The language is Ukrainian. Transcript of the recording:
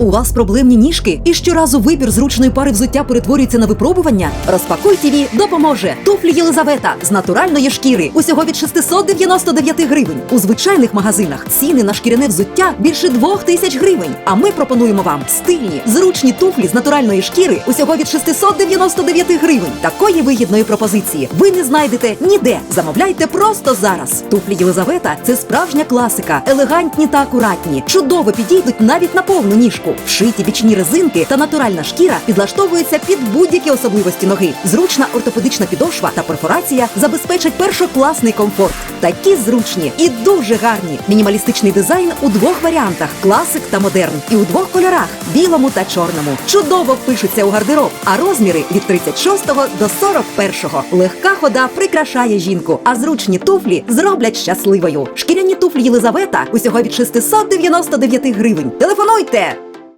У вас проблемні ніжки, і щоразу вибір зручної пари взуття перетворюється на випробування? Розпакуй ТІВІ допоможе. Туфлі Єлизавета з натуральної шкіри. Усього від 699 гривень. У звичайних магазинах ціни на шкіряне взуття більше 2000 гривень. А ми пропонуємо вам стильні, зручні туфлі з натуральної шкіри усього від 699 гривень. Такої вигідної пропозиції ви не знайдете ніде. Замовляйте просто зараз. Туфлі Єлизавета це справжня класика, елегантні та акуратні, чудово підійдуть навіть на повну ніжку. Вшиті бічні резинки та натуральна шкіра підлаштовуються під будь-які особливості ноги. Зручна ортопедична підошва та перфорація забезпечать першокласний комфорт. Такі зручні і дуже гарні. Мінімалістичний дизайн у двох варіантах: класик та модерн, і у двох кольорах білому та чорному. Чудово впишуться у гардероб, а розміри від 36 до 41. Легка хода прикрашає жінку, а зручні туфлі зроблять щасливою. Шкіряні туфлі Єлизавета усього від 699 гривень. Телефонуйте!